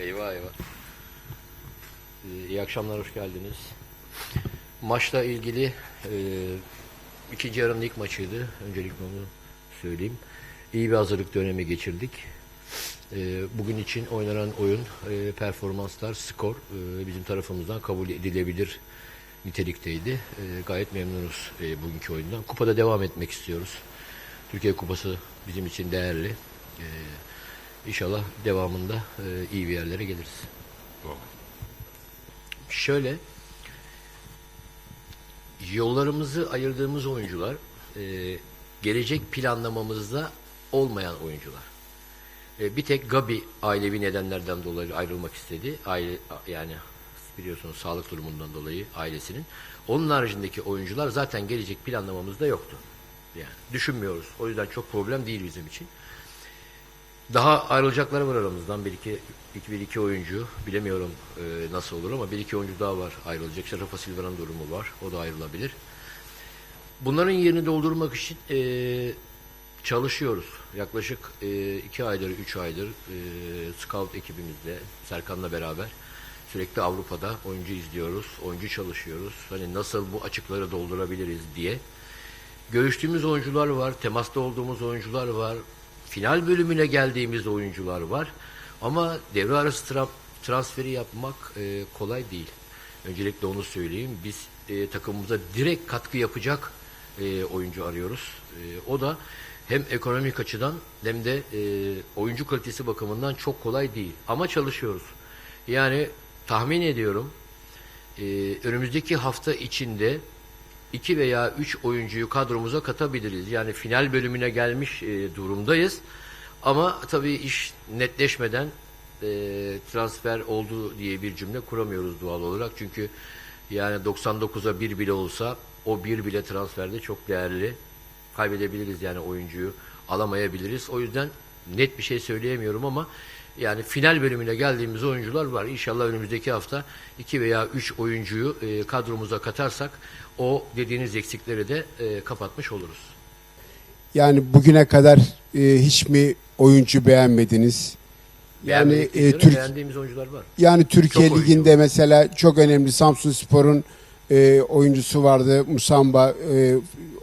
Eyvah eyvah. Ee, iyi akşamlar, hoş geldiniz. Maçla ilgili e, ikinci yarının ilk maçıydı. Öncelikle onu söyleyeyim. İyi bir hazırlık dönemi geçirdik. E, bugün için oynanan oyun, e, performanslar, skor e, bizim tarafımızdan kabul edilebilir nitelikteydi. E, gayet memnunuz e, bugünkü oyundan. Kupada devam etmek istiyoruz. Türkiye Kupası bizim için değerli. E, İnşallah devamında e, iyi bir yerlere geliriz. Şöyle yollarımızı ayırdığımız oyuncular e, gelecek planlamamızda olmayan oyuncular. E, bir tek Gabi ailevi nedenlerden dolayı ayrılmak istedi. Aile yani biliyorsunuz sağlık durumundan dolayı ailesinin. Onun haricindeki oyuncular zaten gelecek planlamamızda yoktu. Yani düşünmüyoruz. O yüzden çok problem değil bizim için. Daha ayrılacakları var aramızdan. Bir iki, iki, bir iki oyuncu. Bilemiyorum e, nasıl olur ama bir iki oyuncu daha var ayrılacak. İşte Rafa Silva'nın durumu var. O da ayrılabilir. Bunların yerini doldurmak için e, çalışıyoruz. Yaklaşık e, iki aydır, üç aydır e, scout ekibimizle, Serkan'la beraber sürekli Avrupa'da oyuncu izliyoruz, oyuncu çalışıyoruz. Hani nasıl bu açıkları doldurabiliriz diye. Görüştüğümüz oyuncular var, temasta olduğumuz oyuncular var, final bölümüne geldiğimiz oyuncular var. Ama devre arası tra- transferi yapmak e, kolay değil. Öncelikle onu söyleyeyim. Biz e, takımımıza direkt katkı yapacak e, oyuncu arıyoruz. E, o da hem ekonomik açıdan hem de e, oyuncu kalitesi bakımından çok kolay değil. Ama çalışıyoruz. Yani tahmin ediyorum e, önümüzdeki hafta içinde iki veya üç oyuncuyu kadromuza katabiliriz. Yani final bölümüne gelmiş e, durumdayız. Ama tabii iş netleşmeden e, transfer oldu diye bir cümle kuramıyoruz doğal olarak. Çünkü yani 99'a bir bile olsa o bir bile transferde çok değerli. Kaybedebiliriz yani oyuncuyu alamayabiliriz. O yüzden net bir şey söyleyemiyorum ama yani final bölümüne geldiğimiz oyuncular var. İnşallah önümüzdeki hafta iki veya üç oyuncuyu e, kadromuza katarsak o dediğiniz eksikleri de e, kapatmış oluruz. Yani bugüne kadar e, hiç mi oyuncu beğenmediniz? Yani e, Türk beğendiğimiz oyuncular var. yani Türkiye Çok liginde mesela çok önemli Samsun Spor'un e, oyuncusu vardı Musamba e,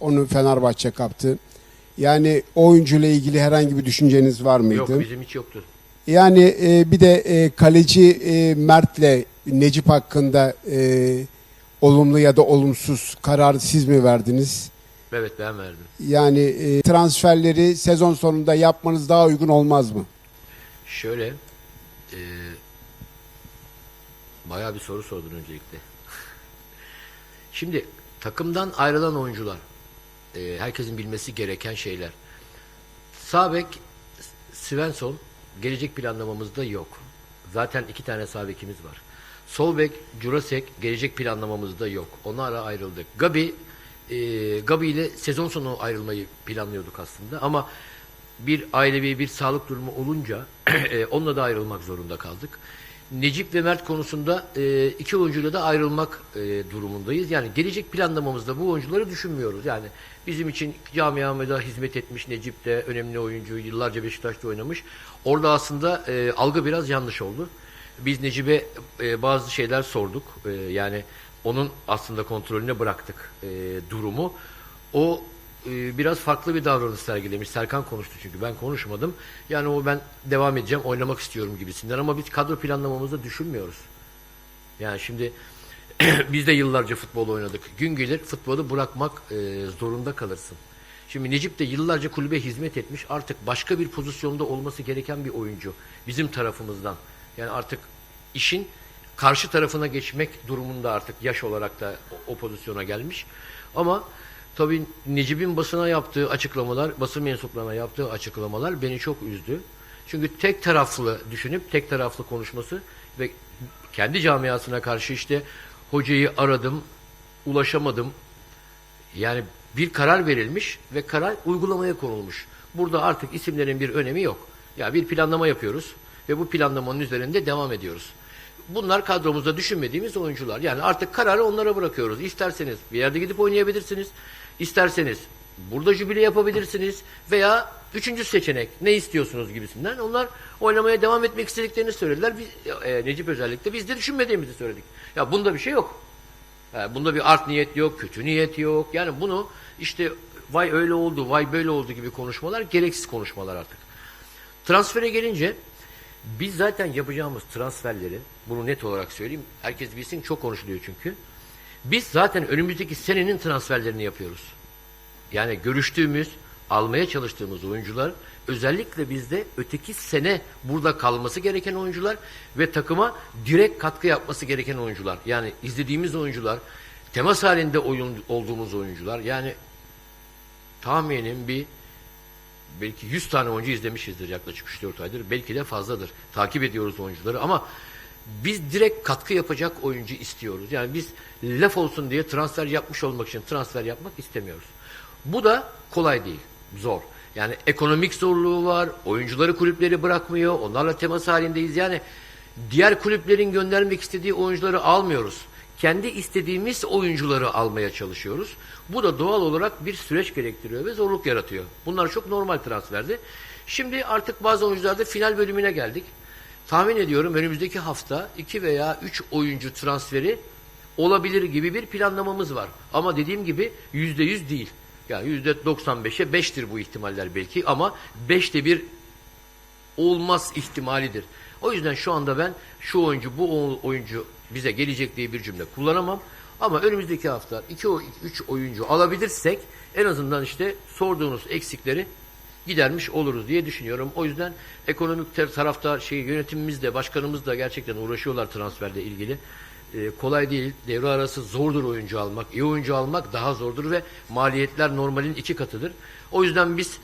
onu Fenerbahçe kaptı. Yani oyuncuyla ilgili herhangi bir düşünceniz var mıydı? Yok bizim hiç yoktu. Yani e, bir de e, kaleci e, Mert'le Necip hakkında e, olumlu ya da olumsuz kararı siz mi verdiniz? Evet ben verdim. Yani e, transferleri sezon sonunda yapmanız daha uygun olmaz mı? Şöyle e, bayağı bir soru sordun öncelikle. Şimdi takımdan ayrılan oyuncular e, herkesin bilmesi gereken şeyler. Sabek Svensson gelecek planlamamızda yok. Zaten iki tane sağ bekimiz var. Sol bek Jurasek gelecek planlamamızda yok. Onlarla ayrıldık. Gabi e, Gabi ile sezon sonu ayrılmayı planlıyorduk aslında ama bir ailevi bir sağlık durumu olunca e, onunla da ayrılmak zorunda kaldık. Necip ve Mert konusunda e, iki oyuncuyla da ayrılmak e, durumundayız. Yani gelecek planlamamızda bu oyuncuları düşünmüyoruz. Yani bizim için camiamıza hizmet etmiş Necip de önemli oyuncu, yıllarca Beşiktaş'ta oynamış. Orada aslında e, algı biraz yanlış oldu. Biz Necip'e e, bazı şeyler sorduk. E, yani onun aslında kontrolüne bıraktık e, durumu. O e, biraz farklı bir davranış sergilemiş. Serkan konuştu çünkü ben konuşmadım. Yani o ben devam edeceğim, oynamak istiyorum gibisinden ama biz kadro planlamamızda düşünmüyoruz. Yani şimdi biz de yıllarca futbol oynadık. Gün gelir futbolu bırakmak e, zorunda kalırsın. Şimdi Necip de yıllarca kulübe hizmet etmiş. Artık başka bir pozisyonda olması gereken bir oyuncu. Bizim tarafımızdan. Yani artık işin karşı tarafına geçmek durumunda artık yaş olarak da o, o pozisyona gelmiş. Ama tabii Necip'in basına yaptığı açıklamalar, basın mensuplarına yaptığı açıklamalar beni çok üzdü. Çünkü tek taraflı düşünüp tek taraflı konuşması ve kendi camiasına karşı işte hocayı aradım, ulaşamadım. Yani bir karar verilmiş ve karar uygulamaya konulmuş. Burada artık isimlerin bir önemi yok. Ya bir planlama yapıyoruz ve bu planlamanın üzerinde devam ediyoruz. Bunlar kadromuzda düşünmediğimiz oyuncular. Yani artık kararı onlara bırakıyoruz. İsterseniz bir yerde gidip oynayabilirsiniz. İsterseniz burada jübile yapabilirsiniz veya üçüncü seçenek ne istiyorsunuz gibisinden. Onlar oynamaya devam etmek istediklerini söylediler. Biz, e, Necip özellikle biz de düşünmediğimizi söyledik. Ya bunda bir şey yok. Yani bunda bir art niyet yok, kötü niyet yok. Yani bunu işte vay öyle oldu, vay böyle oldu gibi konuşmalar gereksiz konuşmalar artık. Transfere gelince biz zaten yapacağımız transferleri, bunu net olarak söyleyeyim, herkes bilsin çok konuşuluyor çünkü. Biz zaten önümüzdeki senenin transferlerini yapıyoruz. Yani görüştüğümüz, almaya çalıştığımız oyuncular özellikle bizde öteki sene burada kalması gereken oyuncular ve takıma direkt katkı yapması gereken oyuncular. Yani izlediğimiz oyuncular, temas halinde oyun olduğumuz oyuncular. Yani tahminim bir belki 100 tane oyuncu izlemişizdir yaklaşık 3-4 aydır. Belki de fazladır. Takip ediyoruz oyuncuları ama biz direkt katkı yapacak oyuncu istiyoruz. Yani biz laf olsun diye transfer yapmış olmak için transfer yapmak istemiyoruz. Bu da kolay değil. Zor. Yani ekonomik zorluğu var. Oyuncuları kulüpleri bırakmıyor. Onlarla temas halindeyiz. Yani diğer kulüplerin göndermek istediği oyuncuları almıyoruz. Kendi istediğimiz oyuncuları almaya çalışıyoruz. Bu da doğal olarak bir süreç gerektiriyor ve zorluk yaratıyor. Bunlar çok normal transferdi. Şimdi artık bazı oyuncularda final bölümüne geldik. Tahmin ediyorum önümüzdeki hafta 2 veya 3 oyuncu transferi olabilir gibi bir planlamamız var. Ama dediğim gibi %100 değil. Yani %95'e 5'tir bu ihtimaller belki ama 5'te bir olmaz ihtimalidir. O yüzden şu anda ben şu oyuncu bu oyuncu bize gelecek diye bir cümle kullanamam. Ama önümüzdeki hafta 2 3 oyuncu alabilirsek en azından işte sorduğunuz eksikleri gidermiş oluruz diye düşünüyorum. O yüzden ekonomik tarafta şey yönetimimiz de başkanımız da gerçekten uğraşıyorlar transferle ilgili. Ee, kolay değil. Devre arası zordur oyuncu almak. İyi oyuncu almak daha zordur ve maliyetler normalin iki katıdır. O yüzden biz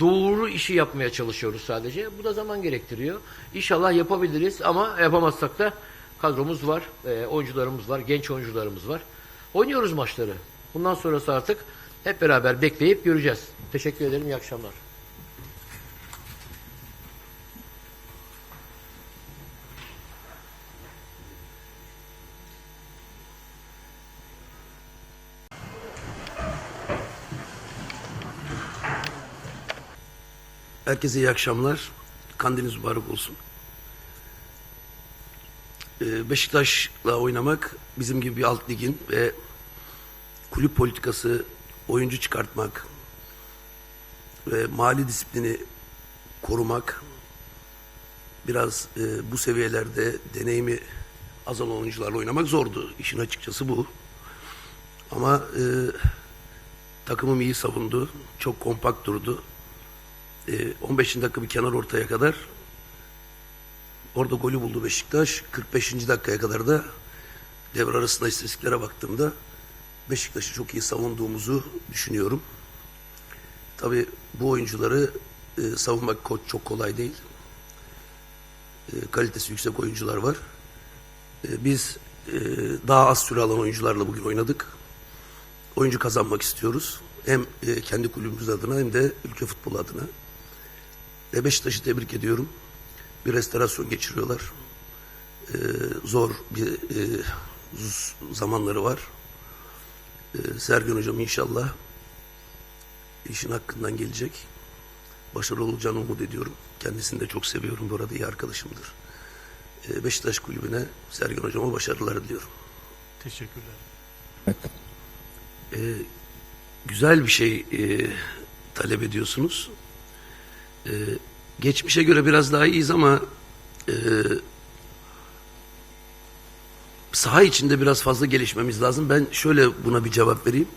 doğru işi yapmaya çalışıyoruz sadece. Bu da zaman gerektiriyor. İnşallah yapabiliriz ama yapamazsak da kadromuz var, e, oyuncularımız var, genç oyuncularımız var. Oynuyoruz maçları. Bundan sonrası artık hep beraber bekleyip göreceğiz. Teşekkür ederim. İyi akşamlar. Herkese iyi akşamlar. Kandiliniz mübarek olsun. Ee, Beşiktaş'la oynamak bizim gibi bir alt ligin ve kulüp politikası, oyuncu çıkartmak ve mali disiplini korumak biraz e, bu seviyelerde deneyimi az olan oyuncularla oynamak zordu. İşin açıkçası bu. Ama e, takımım iyi savundu. Çok kompakt durdu. E, 15. dakika bir kenar ortaya kadar orada golü buldu Beşiktaş. 45. dakikaya kadar da devre arasında istatistiklere baktığımda Beşiktaş'ı çok iyi savunduğumuzu düşünüyorum. Tabii bu oyuncuları e, savunmak ko- çok kolay değil. E, kalitesi yüksek oyuncular var. E, biz e, daha az süre alan oyuncularla bugün oynadık. Oyuncu kazanmak istiyoruz. Hem e, kendi kulübümüz adına hem de ülke futbolu adına. Ve Beşiktaş'ı tebrik ediyorum. Bir restorasyon geçiriyorlar. Ee, zor bir e, zamanları var. Ee, Sergen Hocam inşallah işin hakkından gelecek. Başarılı olacağını umut ediyorum. Kendisini de çok seviyorum. Bu arada iyi arkadaşımdır. Ee, Beşiktaş Kulübü'ne Sergen Hocam'a başarılar diliyorum. Teşekkürler. Ee, güzel bir şey e, talep ediyorsunuz. Ee, geçmişe göre biraz daha iyiyiz ama e, saha içinde biraz fazla gelişmemiz lazım. Ben şöyle buna bir cevap vereyim.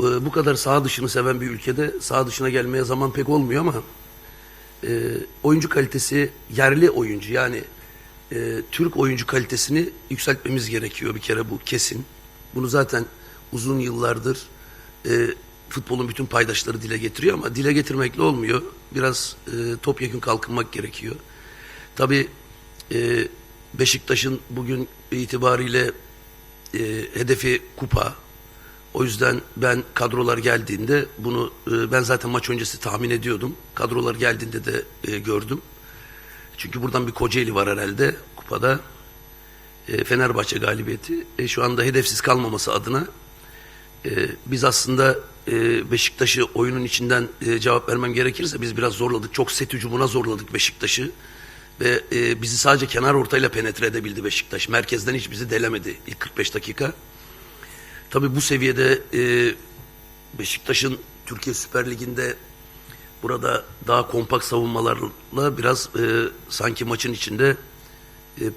Ee, bu kadar saha dışını seven bir ülkede saha dışına gelmeye zaman pek olmuyor ama e, oyuncu kalitesi yerli oyuncu yani e, Türk oyuncu kalitesini yükseltmemiz gerekiyor bir kere bu kesin. Bunu zaten uzun yıllardır e, futbolun bütün paydaşları dile getiriyor ama dile getirmekle olmuyor. Biraz e, topyekun kalkınmak gerekiyor. Tabii e, Beşiktaş'ın bugün itibariyle e, hedefi kupa. O yüzden ben kadrolar geldiğinde bunu e, ben zaten maç öncesi tahmin ediyordum. Kadrolar geldiğinde de e, gördüm. Çünkü buradan bir Kocaeli var herhalde kupada. E, Fenerbahçe galibiyeti. E, şu anda hedefsiz kalmaması adına e, biz aslında e, Beşiktaş'ı oyunun içinden e, cevap vermem gerekirse biz biraz zorladık. Çok set hücumuna zorladık Beşiktaş'ı. Ve e, bizi sadece kenar ortayla penetre edebildi Beşiktaş. Merkezden hiç bizi delemedi ilk 45 dakika. Tabii bu seviyede Beşiktaş'ın Türkiye Süper Ligi'nde burada daha kompakt savunmalarla biraz sanki maçın içinde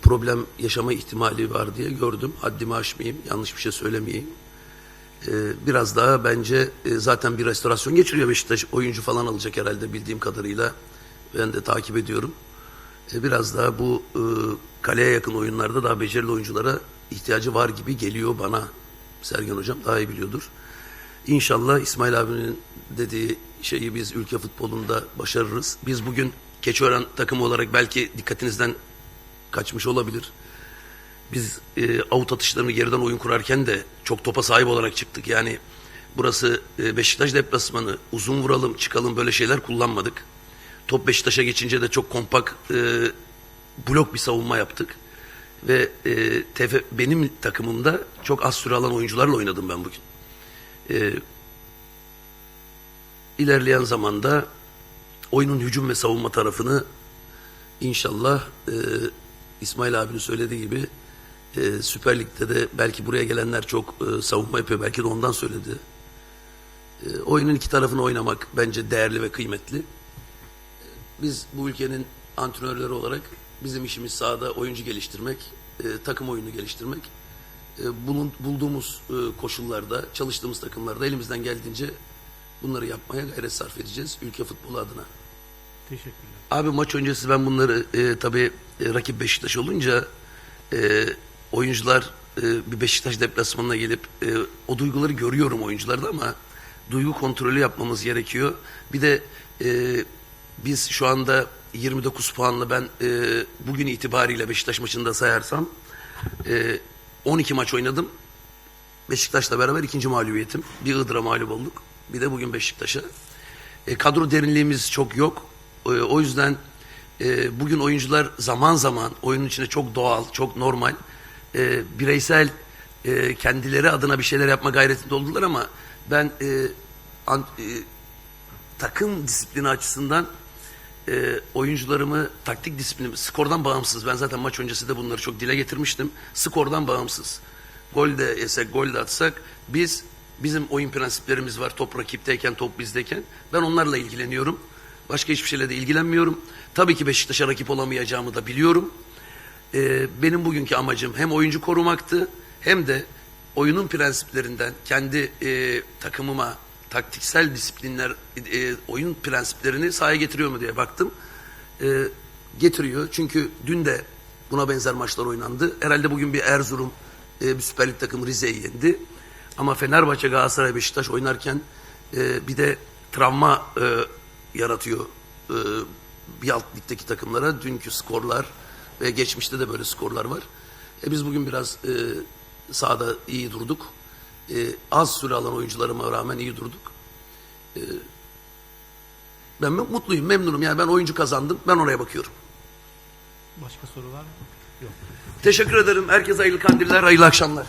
problem yaşama ihtimali var diye gördüm. Haddimi aşmayayım, yanlış bir şey söylemeyeyim. E, biraz daha bence e, zaten bir restorasyon geçiriyor Beşiktaş. Oyuncu falan alacak herhalde bildiğim kadarıyla. Ben de takip ediyorum. E, biraz daha bu e, kaleye yakın oyunlarda daha becerili oyunculara ihtiyacı var gibi geliyor bana. Sergen Hocam daha iyi biliyordur. İnşallah İsmail abinin dediği şeyi biz ülke futbolunda başarırız. Biz bugün Keçiören takımı olarak belki dikkatinizden kaçmış olabilir. Biz e, avut atışlarını geriden oyun kurarken de çok topa sahip olarak çıktık. Yani burası e, Beşiktaş deplasmanı. Uzun vuralım, çıkalım böyle şeyler kullanmadık. Top Beşiktaş'a geçince de çok kompak e, blok bir savunma yaptık. Ve e, TF benim takımımda çok az süre alan oyuncularla oynadım ben bugün. E, ilerleyen zamanda oyunun hücum ve savunma tarafını inşallah e, İsmail abinin söylediği gibi e, Süper Lig'de de belki buraya gelenler çok e, savunma yapıyor. Belki de ondan söyledi. E, oyunun iki tarafını oynamak bence değerli ve kıymetli. E, Biz bu ülkenin antrenörleri olarak bizim işimiz sahada oyuncu geliştirmek, e, takım oyunu geliştirmek. E, bulun, bulduğumuz e, koşullarda, çalıştığımız takımlarda elimizden geldiğince bunları yapmaya gayret sarf edeceğiz ülke futbolu adına. Teşekkürler. Abi maç öncesi ben bunları e, tabii e, rakip Beşiktaş olunca e, oyuncular e, bir Beşiktaş deplasmanına gelip e, o duyguları görüyorum oyuncularda ama duygu kontrolü yapmamız gerekiyor. Bir de e, biz şu anda 29 puanla ben e, bugün itibariyle Beşiktaş maçında sayarsam e, 12 maç oynadım. Beşiktaş'la beraber ikinci mağlubiyetim. Bir Iğdır'a mağlup olduk. Bir de bugün Beşiktaş'a. E, kadro derinliğimiz çok yok. E, o yüzden e, bugün oyuncular zaman zaman oyunun içinde çok doğal, çok normal, e, bireysel e, kendileri adına bir şeyler yapma gayretinde oldular ama ben e, an- e, takım disiplini açısından e, oyuncularımı taktik disiplini skordan bağımsız ben zaten maç öncesi de bunları çok dile getirmiştim skordan bağımsız. Gol de yesek gol de atsak biz bizim oyun prensiplerimiz var top rakipteyken top bizdeyken. Ben onlarla ilgileniyorum. Başka hiçbir şeyle de ilgilenmiyorum. Tabii ki Beşiktaş'a rakip olamayacağımı da biliyorum e, benim bugünkü amacım hem oyuncu korumaktı hem de oyunun prensiplerinden kendi e, takımıma taktiksel disiplinler e, oyun prensiplerini sahaya getiriyor mu diye baktım. E, getiriyor çünkü dün de buna benzer maçlar oynandı. Herhalde bugün bir Erzurum e, bir Süper Lig takımı Rize'yi yendi. Ama Fenerbahçe, Galatasaray, Beşiktaş oynarken e, bir de travma e, yaratıyor e, bir alt ligdeki takımlara. Dünkü skorlar ve geçmişte de böyle skorlar var. E, biz bugün biraz e, sahada iyi durduk. E, az süre alan oyuncularıma rağmen iyi durduk. E, ben mutluyum, memnunum. Yani ben oyuncu kazandım. Ben oraya bakıyorum. Başka soru var mı? Yok. Teşekkür ederim. Herkese hayırlı kandiller, hayırlı akşamlar.